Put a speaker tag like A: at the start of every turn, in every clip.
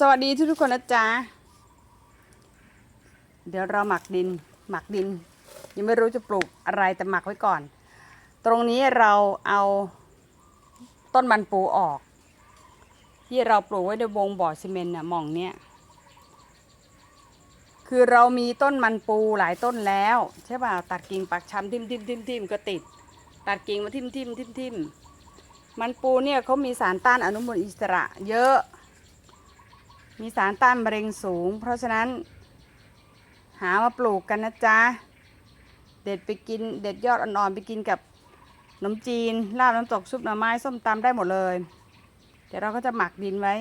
A: สวัสดีทุกทุกๆคนนะจ๊ะ เดี๋ยวเราหมักดิน หมักดิน ยังไม่รู้จะปลูกอะไรแต่หมักไว้ก่อน ตรงนี้เราเอาต้นมันปูออก ที่เราปลูกไว้ในวงบ่อซีเมนต์น่ะมองเนี้ยคือเรามีต้นมันปูหลายต้นแล้ว ใช่ป่ะตัดกิ่งปักชำทิ่มทิ่มทิ่มทิ่มก็ติด ตัดกิ่งมาทิ่มทิ่มทิ่มทิ่มมันปูเนี่ยเขามีสารต้านอนุมูลอิสระ เยอะ มีสารต้านมะเร็งสูง เพราะฉะนั้นหามาปลูกกันนะจ๊ะ เด็ดไปกินเด็ดยอดอ่อนๆไปกินกับขนมจีนลาบน้ำตกซุปหน่อไม้ส้มตำได้หมดเลย เดี๋ยวเราก็จะหมักดินไว้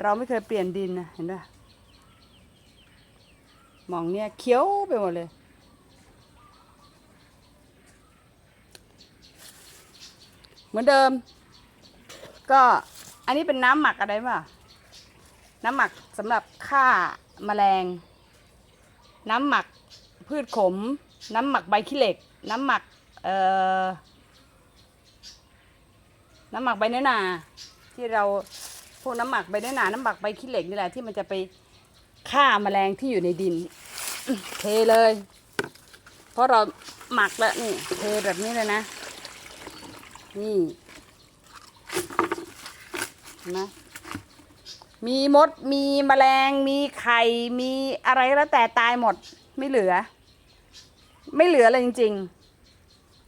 A: เราไม่เคยเปลี่ยนดินนะเห็นป่ะหมองเนี่ยเขียวไปหมดเลย เหมือนเดิม ก็อันนี้เป็นน้ำหมักอะไรป่ะ น้ำหมักสำหรับฆ่าแมลง น้ำหมักพืชขม น้ำหมักใบขี้เหล็ก น้ำหมักเอ่อน้ำหมักใบเนื้อนา ที่เราพวกน้ำหมักใบเนื้อนา น้ำหมักใบขี้เหล็กนี่แหละที่มันจะไปฆ่าแมลงที่อยู่ในดินเทเลย เพราะเราหมักแล้วนี่เทแบบนี้เลยนะ นี่นไห มีมด มีแมลง มีไข่ มีอะไรก็แล้วแต่ตายหมด ไม่เหลือ ไม่เหลือเลยจริง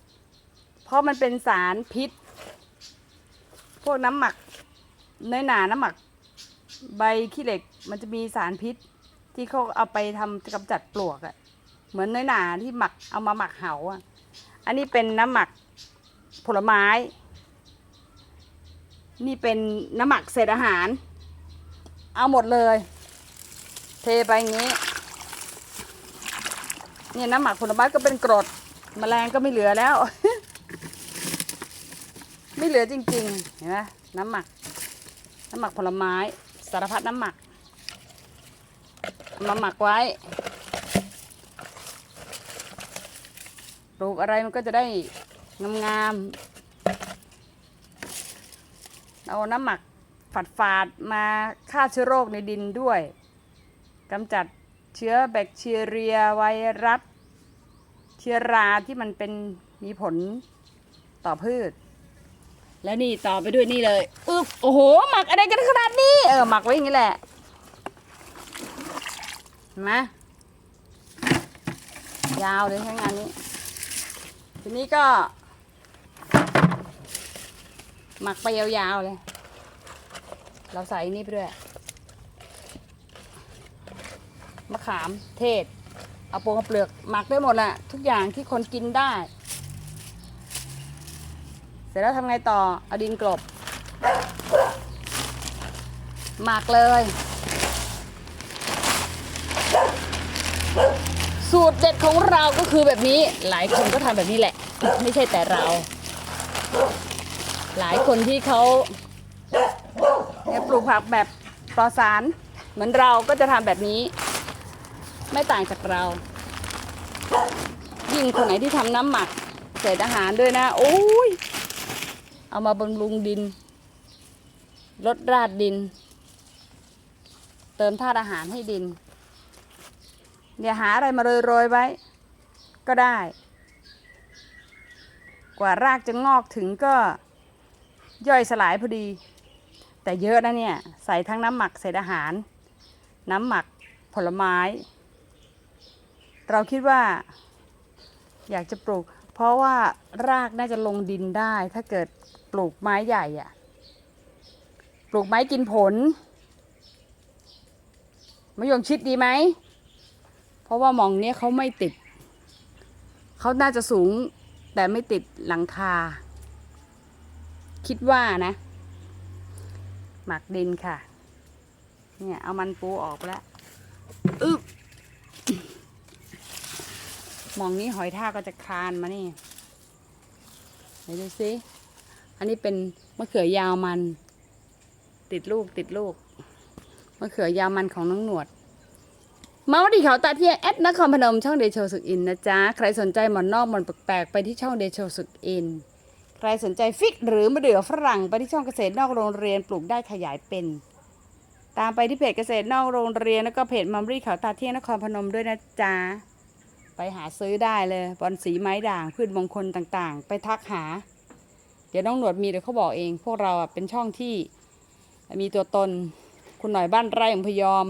A: ๆ เพราะมันเป็นสารพิษ พวกน้ำหมักเนื้อหนาน้ำหมัก ใบขี้เหล็ก มันจะมีสารพิษ ที่เขาเอาไปทำกำจัดปลวกอะเหมือนเนื้อหนาที่หมักเอามาหมักเหาอะ่ะอันนี้เป็นน้ำหมักผลไม้ นี่เป็นน้ำหมักเศษอาหาร เอาหมดเลย เทไปอย่างนี้เนี่ยน้ำหมักผลไม้ก็เป็นกรดแมลงก็ไม่เหลือแล้ว ไม่เหลือจริงๆเห็นไหมน้ำหมัก น้ำหมักผลไม้สารพัดน้ำหมักมาหมักไว้ปลูกอะไรมันก็จะได้งามๆเอาน้ำหมัก ฝาดมาฆ่าเชื้อโรคในดินด้วยกำจัดเชื้อแบคทีเรียไวรัสเชื้อราที่มันเป็นมีผลต่อพืช แล้วนี่ต่อไปด้วยนี่เลยอึ๊บโอ้โห หมักอะไรกันขนาดนี้ เออหมักไว้อย่างนี้แหละเห็นไหมยาวเลยทั้งงานนี้ ทีนี้ก็ หมักไปยาวๆเลย เราใส่นี่ไปด้วยมะขามเทศ เอาโปงเปลือกหมักได้หมดแหละทุกอย่างที่คนกินได้ เสร็จแล้วทำไงต่อเอาดินกลบ หมักเลย สูตรเด็ดของเราก็คือแบบนี้ หลายคนก็ทำแบบนี้แหละ ไม่ใช่แต่เรา หลายคนที่เขา ปลูกผักแบบปลอดสาร เหมือนเราก็จะทำแบบนี้ ไม่ต่างจากเรา ยิ่งคนไหนที่ทำน้ำหมักเศษอาหารด้วยนะโอ้ยเอามาบำรุงดินลดราดดิน เติมธาตุอาหารให้ดินเดี๋ยวหาอะไรมาโรยๆไว้ ก็ได้ กว่ารากจะงอกถึงก็ย่อยสลายพอดี แต่เยอะนะเนี่ย ใส่ทั้งน้ำหมักเศษอาหาร น้ำหมักผลไม้ เราคิดว่า อยากจะปลูก เพราะว่ารากน่าจะลงดินได้ ถ้าเกิดปลูกไม้ใหญ่อะปลูกไม้กินผลมะยงชิดดีไหม เพราะว่ามองเนี้ยเขาไม่ติด เขาน่าจะสูงแต่ไม่ติดหลังคา คิดว่านะ หมักดินค่ะ เนี่ยเอามันปูออกแล้วอึ๊บมองนี้หอยทากก็จะคลานมานี่ไหนดูสิอันนี้เป็นมะเขือยาวมัน ติดลูกติดลูกมะเขือยาวมันของน้องหนวด มาส์ที่เขาตาเทียแอดนครพนมช่องเดโชสุกอินนะจ๊ะ ใครสนใจหมอนนอกหมอนแปลกๆไปที่ช่องเดโชสุกอิน ใครสนใจฟิกหรือมะเดื่อฝรั่งไปที่ช่องเกษตรนอกโรงเรียนปลูกได้ขยายเป็น ตามไปที่เพจเกษตรนอกโรงเรียนแล้วก็เพจมัมรี่เขาตาเที่ยงนครพนมด้วยนะจ๊ะไปหาซื้อได้เลยบอลสีไม้ด่างพืชมงคลต่างๆ ไปทักหา เดี๋ยวน้องหนวดมีเดี๋ยวเขาบอกเอง พวกเราอะเป็นช่องที่มีตัวตนคุณหน่อยบ้านไร่ของพยอม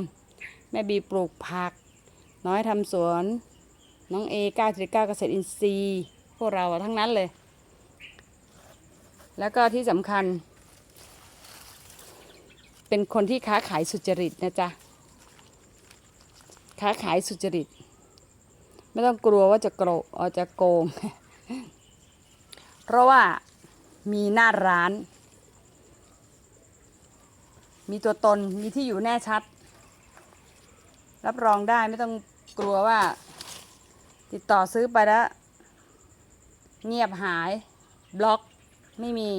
A: แม่บีปลูกผัก น้อยทำสวน น้องเอก้าเก้าเกษตรอินทรีย์ พวกเราทั้งนั้นเลย แล้วก็ที่สำคัญ เป็นคนที่ค้าขายสุจริตนะจ๊ะ ค้าขายสุจริต ไม่ต้องกลัวว่าจะโกรอจะโกง เพราะว่ามีหน้าร้าน มีตัวตน มีที่อยู่แน่ชัด รับรองได้ไม่ต้องกลัวว่า ติดต่อซื้อไปแล้ว เงียบหาย บล็อก ไม่มี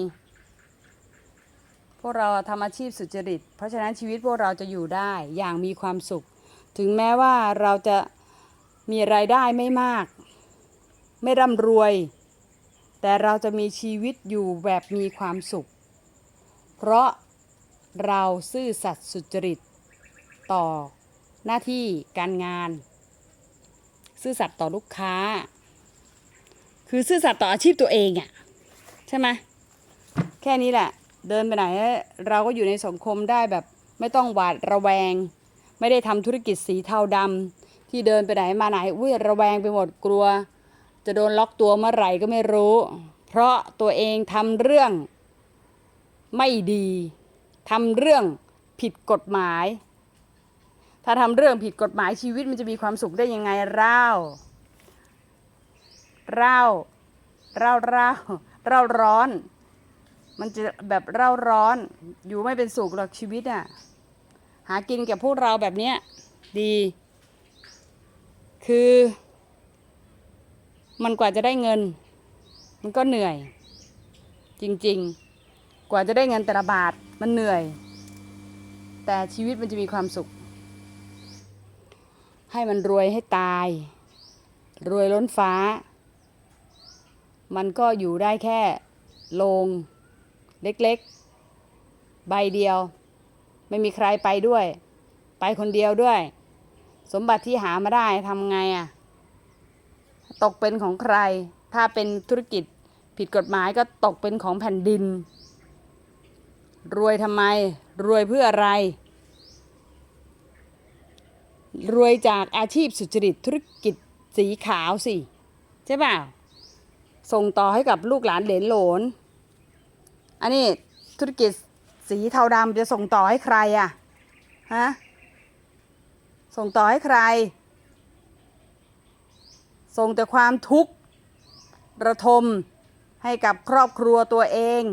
A: พวกเราทำอาชีพสุจริต เพราะฉะนั้นชีวิตพวกเราจะอยู่ได้อย่างมีความสุข ถึงแม้ว่าเราจะมีรายได้ไม่มาก ไม่ร่ำรวย แต่เราจะมีชีวิตอยู่แบบมีความสุข เพราะเราซื่อสัตย์สุจริตต่อหน้าที่การงาน ซื่อสัตย์ต่อลูกค้า คือซื่อสัตย์ต่ออาชีพตัวเองอะ่ะใช่ไหม ค่นี้แหละ เดินไปไหน เราก็อยู่ในสังคมได้แบบ ไม่ต้องหวาดระแวง ไม่ได้ทำธุรกิจสีเทาดำที่เดินไปไหนมาไหนอุ้ยระแวงไปหมดกลัว จะโดนล็อกตัวเมื่อไหร่ก็ไม่รู้ เพราะตัวเองทำเรื่องไม่ดีทำเรื่องผิดกฎหมาย ถ้าทำเรื่องผิดกฎหมายชีวิตมันจะมีความสุขได้ยังไงเล่าเล่าเล่าเล่าเล่าร้อน มันจะแบบเร่าร้อน อยู่ไม่เป็นสุขหรอกชีวิตอะ หากินกับพวกเราแบบเนี้ยดี คือ มันกว่าจะได้เงิน มันก็เหนื่อย จริง ๆ กว่าจะได้เงินแต่ละบาทมันเหนื่อย แต่ชีวิตมันจะมีความสุข ให้มันรวยให้ตาย รวยล้นฟ้า มันก็อยู่ได้แค่ลง เล็กๆ ใบเดียว ไม่มีใครไปด้วย ไปคนเดียวด้วย สมบัติที่หามาได้ทำไงอะ่ะ ตกเป็นของใคร ถ้าเป็นธุรกิจผิดกฎหมายก็ตกเป็นของแผ่นดิน รวยทำไม รวยเพื่ออะไร รวยจากอาชีพสุจริตธุรกิจสีขาวสิ ใช่เปล่าส่งต่อให้กับลูกหลานเหลนหลน อันนี้ธุรกิจสีเทาดำจะส่งต่อให้ใครอะฮะส่งต่อให้ใคร ส่งแต่ความทุกข์ระทมให้กับครอบครัวตัวเอง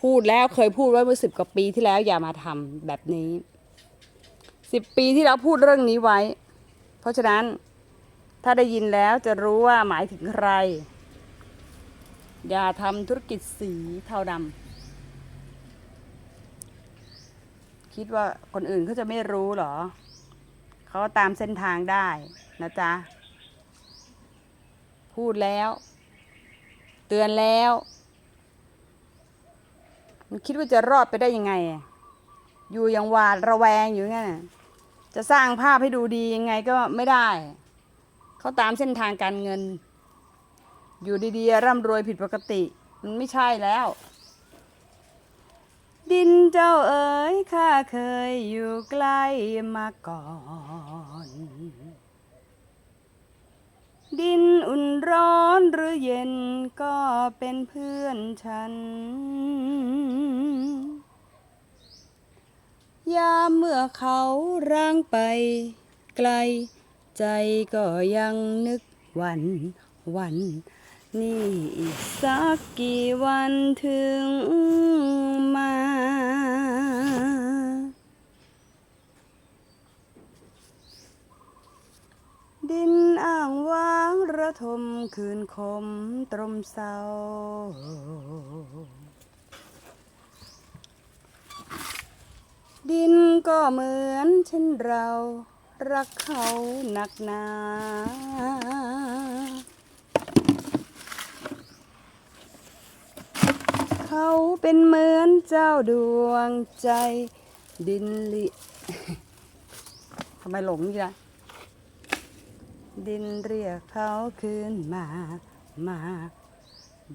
A: พูดแล้วเคยพูดไว้เมื่อสิบกว่าปีที่แล้วอย่ามาทำแบบนี้สิบปีที่แล้วพูดเรื่องนี้ไว้ เพราะฉะนั้นถ้าได้ยินแล้วจะรู้ว่าหมายถึงใคร อย่าทำธุรกิจสีเทาดำคิดว่าคนอื่นเขาจะไม่รู้เหรอ เขาตามเส้นทางได้นะจ๊ะ พูดแล้ว เตือนแล้ว มันคิดว่าจะรอดไปได้ยังไง อยู่อย่างหวาดระแวงอยู่งั้นจะสร้างภาพให้ดูดียังไงก็ไม่ได้ เขาตามเส้นทางการเงิน อยู่ดีๆ ร่ำรวยผิดปกติ มันไม่ใช่แล้ว ดินเจ้าเอ๋ยข้าเคยอยู่ใกล้มาก่อน ดินอุ่นร้อนหรือเย็นก็เป็นเพื่อนฉันยามเมื่อเขาร่างไปไกล ใจก็ยังนึกวันวัน นี่อีกสักกี่วันถึงมา ดินอ่างว้างระทมคืนคมตรมเศร้าดินก็เหมือนเช่นเรา รักเขาหนักหนา เป็นเหมือนเจ้าดวงใจดินลิทำไมหลงนี่ล่ะดินเรียกเขาคืนมามา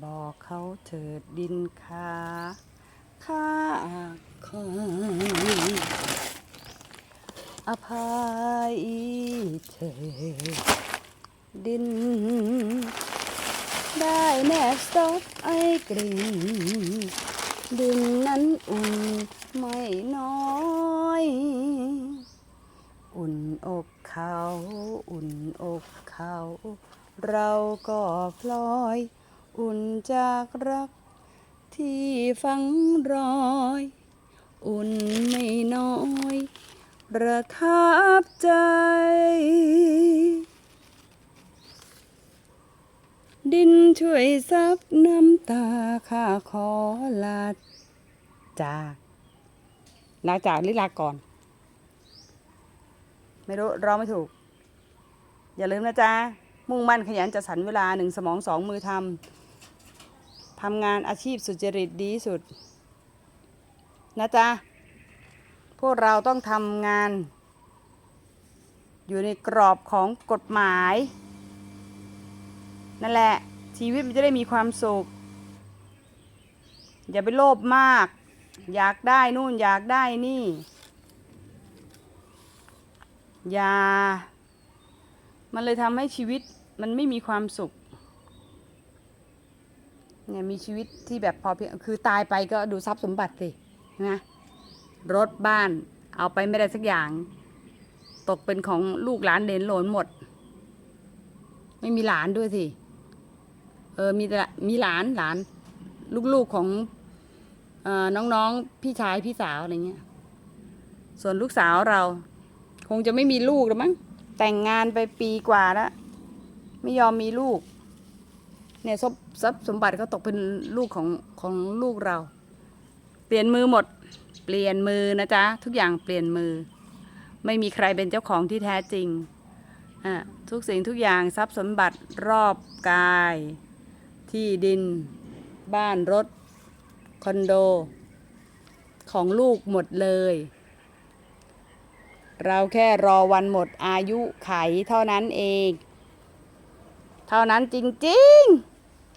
A: บอกเขาเถิดดินขาข้าคอยอภัยเถิดดิน ได้แนบซบไอ้กลิ่นดินนั้นอุ่นไม่น้อย อุ่นอกเขา อุ่นอกเขา เราก็พลอย อุ่นจากรักที่ฝังรอย อุ่นไม่น้อย ประทับใจ ดินช่วยซับน้ำตาข้าขอลาจากลาจากหรือลาก่อน ไม่รู้ร้องไม่ถูก อย่าลืมนะจ๊ะ มุ่งมั่นขยันจัดสรรเวลาหนึ่งสมองสองมือทำทำงานอาชีพสุจริตดีสุด นะจ๊ะ พวกเราต้องทำงาน อยู่ในกรอบของกฎหมาย นั่นแหละ ชีวิตมันจะได้มีความสุข อย่าไปโลภมาก อยากได้นู่นอยากได้นี่ อย่า มันเลยทำให้ชีวิตมันไม่มีความสุขเนี่ยมีชีวิตที่แบบพอเพียงคือตายไปก็ดูทรัพย์สมบัติสินะรถบ้านเอาไปไม่ได้สักอย่าง ตกเป็นของลูกหลานเดนหลนหมด ไม่มีหลานด้วยสิ เออมีแต่มีหลานหลาน ลูกๆของเออน้องๆพี่ชายพี่สาวอะไรเงี้ย ส่วนลูกสาวเรา คงจะไม่มีลูกแล้วมั้งแต่งงานไปปีกว่าแล้วไม่ยอมมีลูก เนี่ยทรัพย์ทรัพย์สมบัติก็ตกเป็นลูกของของลูกเรา เปลี่ยนมือหมด เปลี่ยนมือนะจ๊ะทุกอย่างเปลี่ยนมือ ไม่มีใครเป็นเจ้าของที่แท้จริงอะทุกสิ่งทุกอย่างทรัพย์สมบัติรอบกาย ที่ดิน บ้านรถ คอนโด ของลูกหมดเลย เราแค่รอวันหมดอายุไขเท่านั้นเอง เท่านั้นจริง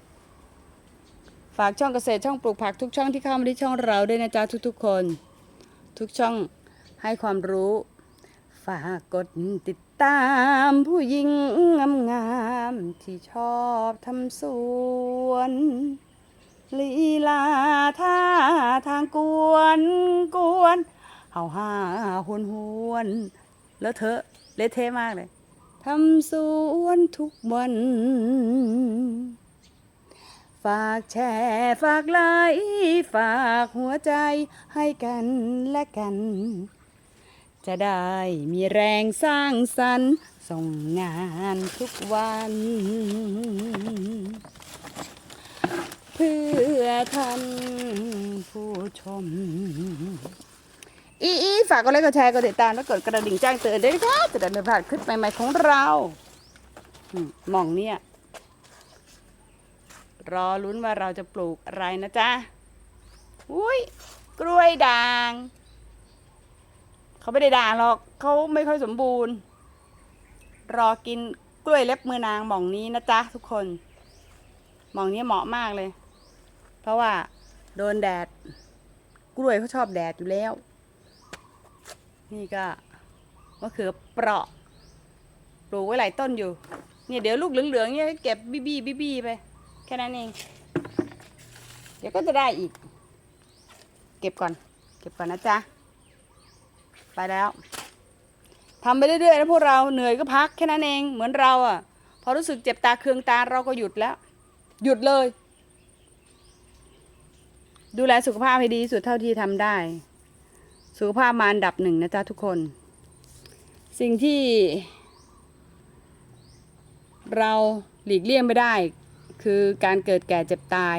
A: ๆฝากช่องเกษตรช่องปลูกผักทุกช่องที่เข้ามาที่ช่องเราด้วยนะจ๊ะทุกๆคน ทุกช่องให้ความรู้ ฝากกดติดตามผู้หญิงงามๆที่ชอบทำสวนลีลาท่าทางกวนกวนเฮาห้าหวนหวนแล้วเธอเละเทะมากเลยทำสวนทุกวัน ฝากแชร์ฝากไลค์ฝากหัวใจให้กันและกัน จะได้มีแรงสร้างสรรค์ส่งงานทุกวัน เพื่อท่านผู้ชม อีอีฝากกดไลค์กดแชร์กดติดตามแล้วกดกระดิ่งแจ้งเตือนด้วยนะคะจะได้ไม่พลาดคลิปใหม่ๆของเราอืมหมองเนี่ย รอลุ้นว่าเราจะปลูกอะไรนะจ๊ะ อุ้ยกล้วยด่าง เขาไม่ได้ด่างหรอกเขาไม่ค่อยสมบูรณ์ รอกินกล้วยเล็บมือนางหม่องนี้นะจ๊ะทุกคนหม่องนี้เหมาะมากเลย เพราะว่าโดนแดด กล้วยเขาชอบแดดอยู่แล้ว นี่ก็มะเขือเปราะปลูกไว้หลายต้นอยู่ เนี่ยเดี๋ยวลูกเหลืองๆเนี่ยเก็บบี้บี้บี้บี้ไป แค่นั้นเอง เดี๋ยวก็จะได้อีก เก็บก่อน เก็บก่อนนะจ๊ะ ไปแล้วทำไปเรื่อยๆนะพวกเราเหนื่อยก็พักแค่นั้นเองเหมือนเราอะ พอรู้สึกเจ็บตาเคืองตาเราก็หยุดแล้ว หยุดเลย ดูแลสุขภาพให้ดีสุดเท่าที่ทำได้ สุขภาพมาอันดับหนึ่งนะจ๊ะทุกคน สิ่งที่ เราหลีกเลี่ยงไม่ได้ คือการเกิดแก่เจ็บตาย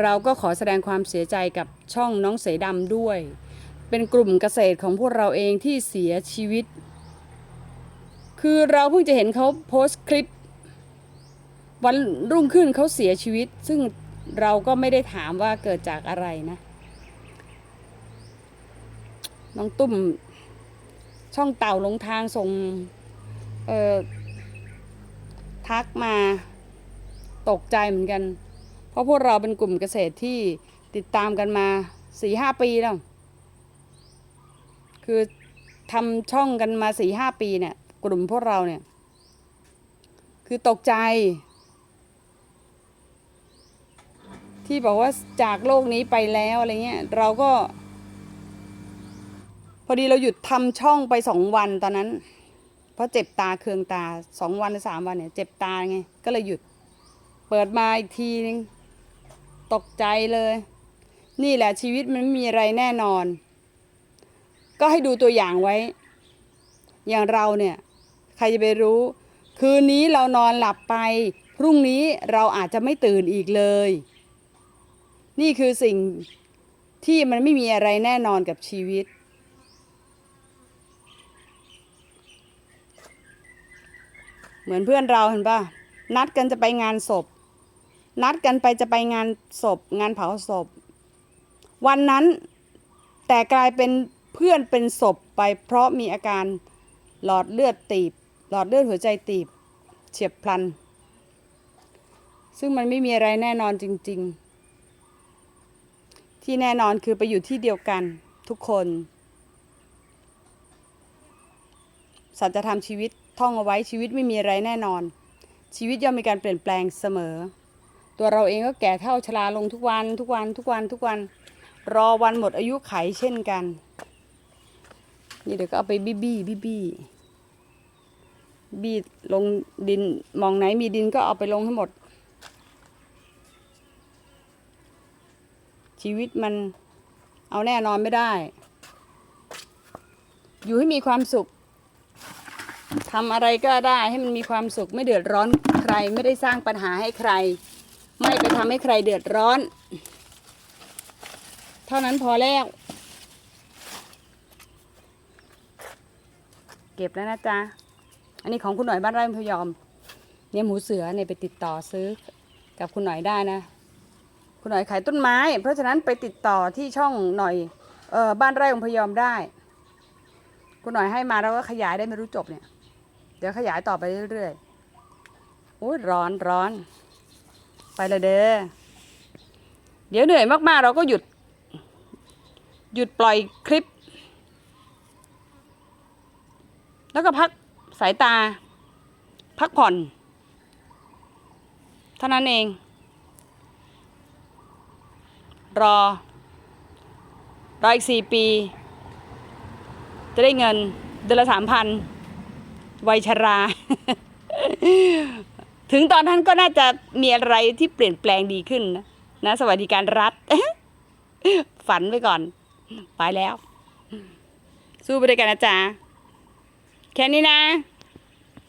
A: เราก็ขอแสดงความเสียใจกับช่องน้องเสดำด้วย เป็นกลุ่มเกษตรของพวกเราเองที่เสียชีวิต คือเราเพิ่งจะเห็นเขาโพสต์คลิป วันรุ่งขึ้นเขาเสียชีวิต ซึ่งเราก็ไม่ได้ถามว่าเกิดจากอะไรนะน้องตุ้มช่องเต่าลงทางส่งเอ่อทักมาตกใจเหมือนกัน เพราะพวกเราเป็นกลุ่มเกษตรที่ติดตามกันมาสี่ห้าปีแล้ว คือทำช่องกันมาสี่ห้าปีเนี่ย กลุ่มพวกเราเนี่ย คือตกใจ ที่บอกว่าจากโลกนี้ไปแล้วอะไรเงี้ยเราก็ พอดีเราหยุดทำช่องไปสองวันตอนนั้น เพราะเจ็บตาเคืองตาสองวันหรือสามวันเนี่ย เจ็บตาไงก็เลยหยุด เปิดมาอีกทีนึงตกใจเลย นี่แหละชีวิตมันไม่มีอะไรแน่นอน ก็ให้ดูตัวอย่างไว้ อย่างเราเนี่ยใครจะไปรู้ คืนนี้เรานอนหลับไป พรุ่งนี้เราอาจจะไม่ตื่นอีกเลย นี่คือสิ่งที่มันไม่มีอะไรแน่นอนกับชีวิต เหมือนเพื่อนเราเห็นป่ะนัดกันจะไปงานศพ นัดกันไปจะไปงานศพ งานเผาศพ วันนั้นแต่กลายเป็น เพื่อนเป็นศพไปเพราะมีอาการหลอดเลือดตีบ หลอดเลือดหัวใจตีบ เฉียบพลัน ซึ่งมันไม่มีอะไรแน่นอนจริง ๆ ที่แน่นอนคือไปอยู่ที่เดียวกันทุกคน สัจธรรมชีวิตท่องเอาไว้ชีวิตไม่มีอะไรแน่นอน ชีวิตย่อมมีการเปลี่ยนแปลงเสมอ ตัวเราเองก็แก่เท่าชราลงทุกวันทุกวันทุกวันทุกวัน รอวันหมดอายุไขเช่นกัน นี่เดี๋ยวก็เอาไปบี้บี้บี้บี้บี้ลงดินมองไหนมีดินก็เอาไปลงให้หมด ชีวิตมันเอาแน่นอนไม่ได้ อยู่ให้มีความสุขทำอะไรก็ได้ให้มันมีความสุขไม่เดือดร้อนใครไม่ได้สร้างปัญหาให้ใคร ไม่ไปทำให้ใครเดือดร้อน เท่านั้นพอแล้ว เก็บแล้วนะจ๊ะ อันนี้ของคุณหน่อยบ้านไร่พยอม เนี่ยหมูเสือเนี่ยไปติดต่อซื้อกับคุณหน่อยได้นะ คุณหน่อยขายต้นไม้ เพราะฉะนั้นไปติดต่อที่ช่องหน่อยเออบ้านไร่องพยอมได้ คุณหน่อยให้มาแล้วก็ขยายได้ไม่รู้จบเนี่ย เดี๋ยวขยายต่อไปเรื่อยๆโอ้ยร้อนร้อน ไปเลยเด้อ เดี๋ยวเหนื่อยมากๆ เราก็หยุด หยุดปล่อยคลิป แล้วก็พักสายตา พักผ่อน เท่านั้นเอง รอ รออีกสี่ปี จะได้เงินเดือนละสามพันวัยชรา ถึงตอนนั้นก็น่าจะมีอะไรที่เปลี่ยนแปลงดีขึ้นนะนะสวัสดิการรัฐ ฝันไว้ก่อน ไปแล้ว สู้ไปด้วยกันนะจ๊ะ แค่นี้นะ